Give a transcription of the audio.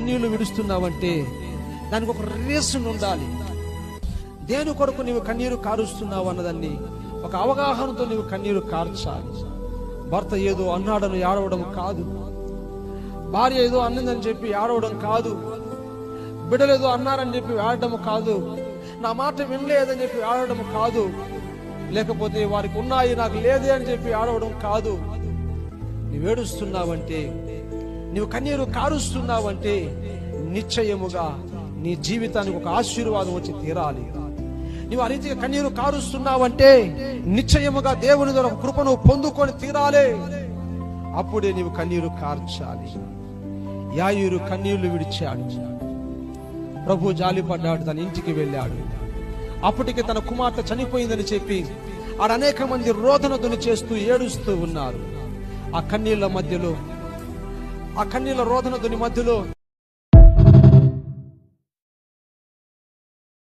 కన్నీళ్ళు విడుస్తున్నావంటే దానికి ఒక రీసన్ ఉండాలి. దేని కొరకు నీవు కన్నీరు కారుస్తున్నావు అన్నదాన్ని ఒక అవగాహనతో నీవు కన్నీరు కార్చాలి. భర్త ఏదో అన్నాడని ఏడవడం కాదు. భార్య ఏదో అన్నదని చెప్పి ఏడవడం కాదు. బిడ్డలేదో అన్నారని చెప్పి ఏడడం కాదు. నా మాట వినలేదని చెప్పి ఏడవడం కాదు. లేకపోతే వారికి ఉన్నాయి నాకు లేదే అని చెప్పి ఏడవడం కాదు. నీవేడుస్తున్నావంటే నీవు కన్నీరు కారుస్తున్నావంటే నిశ్చయముగా నీ జీవితానికి ఒక ఆశీర్వాదం వచ్చి తీరాలి. నీవు ఆ రీతిగా కన్నీరు కారుస్తున్నావంటే నిశ్చయముగా దేవుని ద్వారా కృపను పొందుకొని తీరాలి. అప్పుడే నీవు కన్నీరు కార్చాలి. యాయూరు కన్నీళ్ళు విడిచాడు. ప్రభు జాలిపడ్డాడు తన ఇంటికి వెళ్ళాడు. అప్పటికి తన కుమార్తె చనిపోయిందని చెప్పి ఆడ అనేక మంది రోదన చేస్తూ ఏడుస్తూ ఉన్నారు. ఆ కన్నీళ్ళ మధ్యలో ఆ కన్నీళ్ళ రోదన ధ్వని మధ్యలో